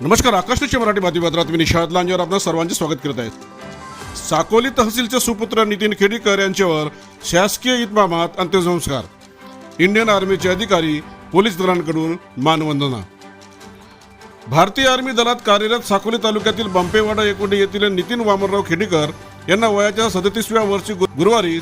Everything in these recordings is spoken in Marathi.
नमस्कार आकाशवाणीच्या मराठी बातमीपत्रात मी निषाद लांजेवर आपण सर्वांचे स्वागत करत आहे. साकोली तहसीलचे सुपुत्र नितीन खेडीकर यांच्यावर शासकीय इतमामात अंत्यसंस्कार. इंडियन आर्मीचे अधिकारी पोलीस दलांकडून मानवंदना. भारतीय आर्मी दलात कार्यरत साकोली तालुक्यातील बंपेवाडा एकोटे येथील नितीन वामनराव खेडीकर यांना वयाच्या सदतीसव्या वर्षी गु- गुरुवारी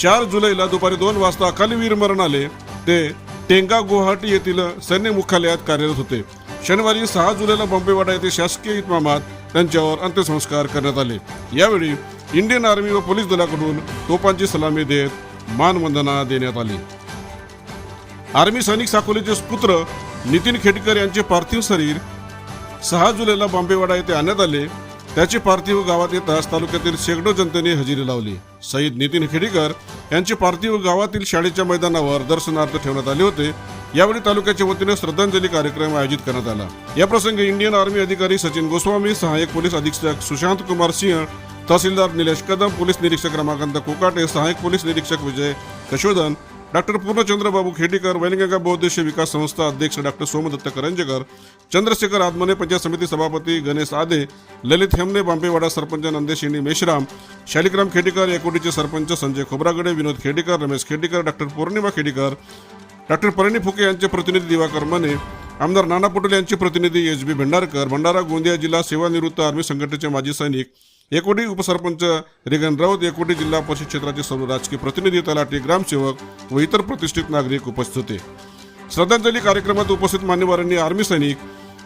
चार जुलैला दुपारी दोन वाजता अकाली वीरमरण आले. ते टेंगा गुवाहाटी येथील सैन्य मुख्यालयात कार्यरत होते. शनिवारी सहा जुलैला बॉम्बेवाडा येथे शासकीय इतमामात त्यांच्यावर अंत्यसंस्कार करण्यात आले. यावेळी इंडियन आर्मी व पोलीस दलाकडून तोफांची सलामी देत मानवंदना देण्यात आली. आर्मी सैनिक साकोलीचे पुत्र नितीन खेडकर यांचे पार्थिव शरीर सहा जुलैला बॉम्बेवाडा येथे आणण्यात आले. त्याचे पार्थिव गावात येताच तालुक्यातील शेकडो जनतेने हजेरी लावली. शहीद नितीन खेडीकर यांचे पार्थिव गावातील शाळेच्या मैदानावर दर्शनार्थ ठेवण्यात आले होते. यावेळी तालुक्याच्या वतीने श्रद्धांजली कार्यक्रम आयोजित करण्यात आला. या प्रसंगी इंडियन आर्मी अधिकारी सचिन गोस्वामी सहाय्यक पोलीस अधीक्षक सुशांत कुमार सिंह तहसीलदार निलेश कदम पोलीस निरीक्षक रमाकांत कोकाटे सहाय्यक पोलीस निरीक्षक विजय कशोधन डॉक्टर पूर्णचंद्र बाबू खेडीकर वैनगंगा बहुद्देशीय विकास संस्था अध्यक्ष डॉक्टर सोमदत्त करंजकर चंद्रशेखर आदमने पंचायत समिती सभापती गणेश आदे ललित हेमने बांबेवाडा सरपंच नंदेशिनी मेश्राम शालिग्राम खेडीकर एकोटीचे सरपंच संजय खोब्रागडे विनोद खेडीकर रमेश खेडीकर डॉक्टर पौर्णिमा खेडीकर डॉक्टर परणी फुके यांचे प्रतिनिधी दिवाकर मने आमदार नाना पटोले यांचे प्रतिनिधी एच बी भंडारकर भंडारा गोंदिया जिल्हा सेवानिवृत्त आर्मी संघटनेचे माजी सैनिक एकोटी उपसरपंच रेगन राऊत एकोटी जिल्हा परिषद क्षेत्राचे सर्व राजकीय प्रतिनिधी तलाठी ग्रामसेवक व इतर प्रतिष्ठित नागरिक उपस्थित होते. श्रद्धांजली कार्यक्रमात उपस्थित मान्यवरांनी आर्मी सैनिक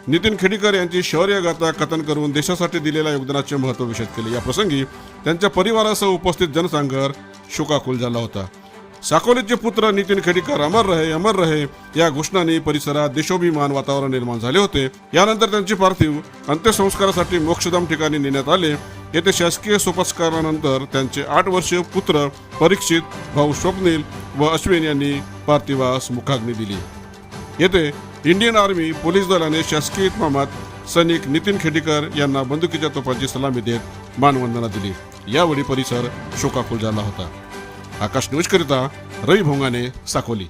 नितीन खेडीकर यांची शौर्यगाथा कथन करून देशासाठी दिलेल्या योगदानाचे महत्त्व विषद केले. या प्रसंगी त्यांच्या परिवारासह उपस्थित जनसांगर शोकाकुल झाला होता. साकोलीचे पुत्र नितीन खेडीकर अमर रहे अमर रहे या घोषणाने परिसरात देशोभिमान वातावरण निर्माण झाले होते. यानंतर त्यांचे पार्थिव अंत्यसंस्कारासाठी मोक्षधाम ठिकाणी नेण्यात आले. येथे शासकीय सोपस्कारानंतर त्यांचे आठ वर्षीय पुत्र परीक्षित भाऊ स्वप्नील व अश्विन यांनी पार्थिवास मुखाग्नी दिली. येथे इंडियन आर्मी पोलीस दलाने शासकीय इतमामात सैनिक नितीन खेडीकर यांना बंदुकीच्या तोफांची सलामी देत मानवंदना दिली. यावेळी परिसर शोकाकुल झाला होता. आकाश न्यूजकरिता रवी भोंगाने साकोली